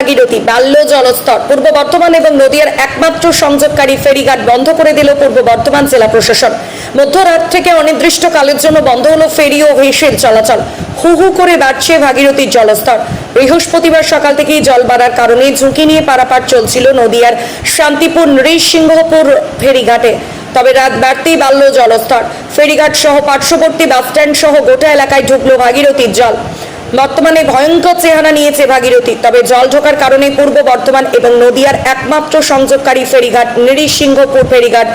ভাগীরথী বাল্য জলস্তর, পূর্ব বর্ধমান এবং নদীয়ার একমাত্র সংযোগকারী ফেরিঘাট বন্ধ করে দিল পূর্ব বর্ধমান জেলা প্রশাসন। মধ্যরাত থেকে অনির্দিষ্টকালের জন্য বন্ধ হলো ফেরি ও ভেসের চলাচল। হু হু করে বাড়ছে ভাগীরথীর জলস্তর। বৃহস্পতিবার সকাল থেকেই জল বাড়ার কারণে ঝুঁকি নিয়ে পারাপার চলছিল নদীয়ার শান্তিপুর, নৃসিংহপুর ফেরিঘাটে। তবে রাত বাড়তেই বাড়ল জলস্তর। ফেরিঘাট সহ পার্শ্ববর্তী বাসস্ট্যান্ড সহ গোটা এলাকায় ঢুকলো ভাগীরথীর জল। বর্তমানে ভয়ঙ্কর চেহারা নিয়েছে ভাগীরথী, তবে জল ঢোকার কারণে পূর্ব বর্ধমান এবং নদিয়ার একমাত্র সংযোগকারী ফেরিঘাট নৃসিংহপুর ফেরিঘাট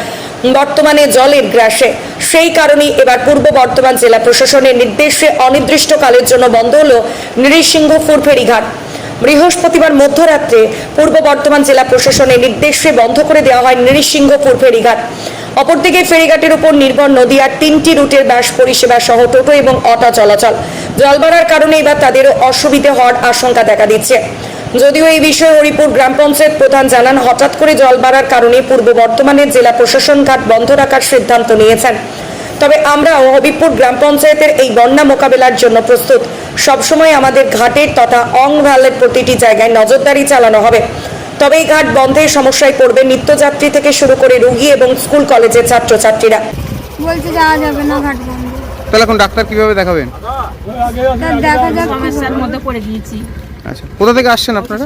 বর্তমানে জলের গ্রাসে। সেই কারণেই এবার পূর্ব বর্ধমান জেলা প্রশাসনের নির্দেশে অনির্দিষ্টকালের জন্য বন্ধ হল নৃসিংহপুর ফেরিঘাট। বৃহস্পতিবার মধ্যরাত্রে পূর্ব বর্ধমান জেলা প্রশাসনের নির্দেশে বন্ধ করে দেওয়া হয় নৃসিংহপুর ফেরিঘাট। অপরদিকে ফেরিঘাটের উপর নির্ভর নদীয়ার তিনটি রুটের বাস পরিষেবা সহ টোটো এবং অটো চলাচল। জল বাড়ার কারণে এবার তাদেরও অসুবিধে হওয়ার আশঙ্কা দেখা দিচ্ছে। যদিও এই বিষয়ে হরিপুর গ্রাম পঞ্চায়েত প্রধান জানান, হঠাৎ করে জল বাড়ার কারণে পূর্ব বর্ধমানের জেলা প্রশাসন ঘাট বন্ধ রাখার সিদ্ধান্ত নিয়েছেন। তবে আমরাও হবিপুর গ্রাম পঞ্চায়েতের এই বন্যা মোকাবেলার জন্য প্রস্তুত। সবসময় আমাদের ঘাটের তথা অং ভ্যালের প্রতিটি জায়গায় নজরদারি চালানো হবে। তবে এই ঘাট বন্ধের সমস্যায় পড়বে নিত্যযাত্রী থেকে শুরু করে রোগী এবং স্কুল কলেজের ছাত্রছাত্রীরা। বলছে যাওয়া যাবে না ঘাট বন্ধ। তাহলে এখন ডাক্তার কীভাবে দেখাবেন? সমস্যার মধ্যে পড়ে গিয়েছি। আচ্ছা কোথা থেকে আসছেন আপনারা?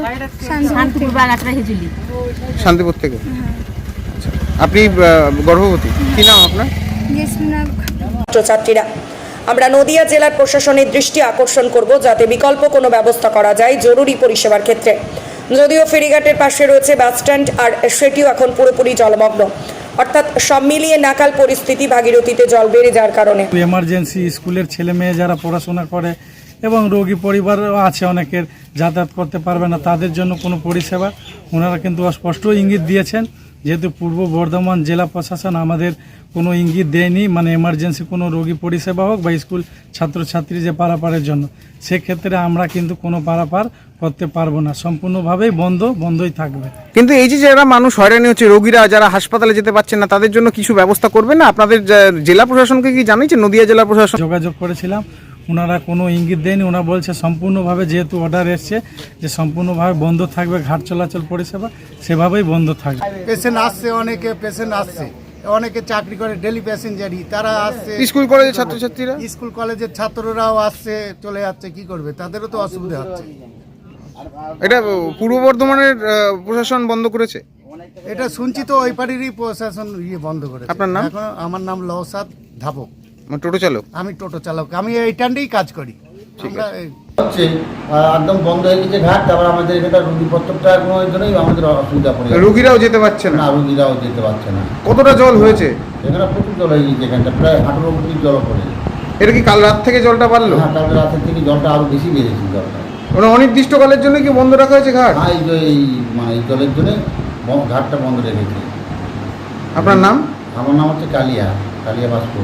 শান্তিপুর বাগাতরা হেজুলি। শান্তিপুর থেকে। আচ্ছা আপনি গর্ভবতী। কি নাম আপনার? ছাত্রছাত্রীরা আমরা নদিয়া জেলার প্রশাসনের দৃষ্টি আকর্ষণ করব যাতে বিকল্প কোনো ব্যবস্থা করা যায় জরুরি পরিষেবার ক্ষেত্রে। যদিও ফেরিঘাটের পাশে রয়েছে বাসস্ট্যান্ড আর সেটিও এখন পুরোপুরি জলমগ্ন। অর্থাৎ সব মিলিয়ে নাকাল পরিস্থিতি ভাগীরথীতে জল বেড়ে যাওয়ার কারণে। এমার্জেন্সি স্কুলের ছেলে মেয়ে যারা পড়াশোনা করে এবং রোগী পরিবারও আছে অনেকের যাতায়াত করতে পারবে না তাদের জন্য কোনো পরিষেবা। ওনারা কিন্তু স্পষ্ট ইঙ্গিত দিয়েছেন। যেহেতু পূর্ব বর্ধমান জেলা প্রশাসন আমাদের কোনো ইঙ্গিত দেয়নি মানে এমার্জেন্সি কোনো রোগী পরিষেবা হোক বা স্কুল ছাত্রছাত্রী যে পারাপারের জন্য সেক্ষেত্রে আমরা কিন্তু কোনো পারাপার করতে পারব না। সম্পূর্ণভাবেই বন্ধ বন্ধই থাকবে। কিন্তু এই যে যারা মানুষ হয়রানি হচ্ছে রোগীরা যারা হাসপাতালে যেতে পারছেন না তাদের জন্য কিছু ব্যবস্থা করবে না? আপনাদের জেলা প্রশাসনকে কি জানিয়েছে নদিয়া জেলা প্রশাসন যোগাযোগ করেছিলাম। ওনারা কোনো ইঙ্গিত দেয়নি ওনারা বলছে সম্পূর্ণভাবে যেহেতু অর্ডার এসছে যে সম্পূর্ণভাবে বন্ধ থাকবে ঘাট চলাচল পরিষেবা সেভাবেই বন্ধ থাকবে। পেশেন্ট আসছে অনেকে পেশেন্ট আসছে। অনেকে চাকরি করে ডেলি প্যাসেঞ্জারই তারা আসছে। স্কুল কলেজের ছাত্রছাত্রীরা? স্কুল কলেজের ছাত্ররাও আসছে চলে যাচ্ছে কি করবে? তাদেরও তো অসুবিধা হচ্ছে। এটা পূর্ব বর্ধমানের প্রশাসন বন্ধ করেছে? এটা শুনছি তো ওই পাড়িরই প্রশাসন ইয়ে বন্ধ করেছে। আপনার নাম? আমার নাম লওসাদ ধাপক মানে টোটো চালক? আমি টোটো চালক আমি এই টান্ডেই কাজ করি। আমরা এই- হচ্ছে একদম বন্ধ হয়ে গেছে ঘাট তারপর আমাদের এখানটা এখনোর জন্যই আমাদের অসুবিধা পড়ে। রোগীরাও যেতে পারছে না? রুগীরাও যেতে পারছে না। কতটা জল হয়েছে? এখানে প্রচুর জল হয়ে গেছে এখানটা প্রায় হাঁটুর জল পড়ে এটা কি কাল রাত থেকে জলটা বাড়লো? হ্যাঁ রাতের থেকে জলটা আরও বেশি বেড়েছে জলটা। মানে অনির্দিষ্টকালের জন্য কি বন্ধ রাখা হয়েছে ঘাট? হ্যাঁ এই এই মানে এই জলের জন্য ব- ঘাটটা বন্ধ রেখেছে। আপনার নাম? আমার নাম হচ্ছে কালিয়া কালিয়া বাসপুর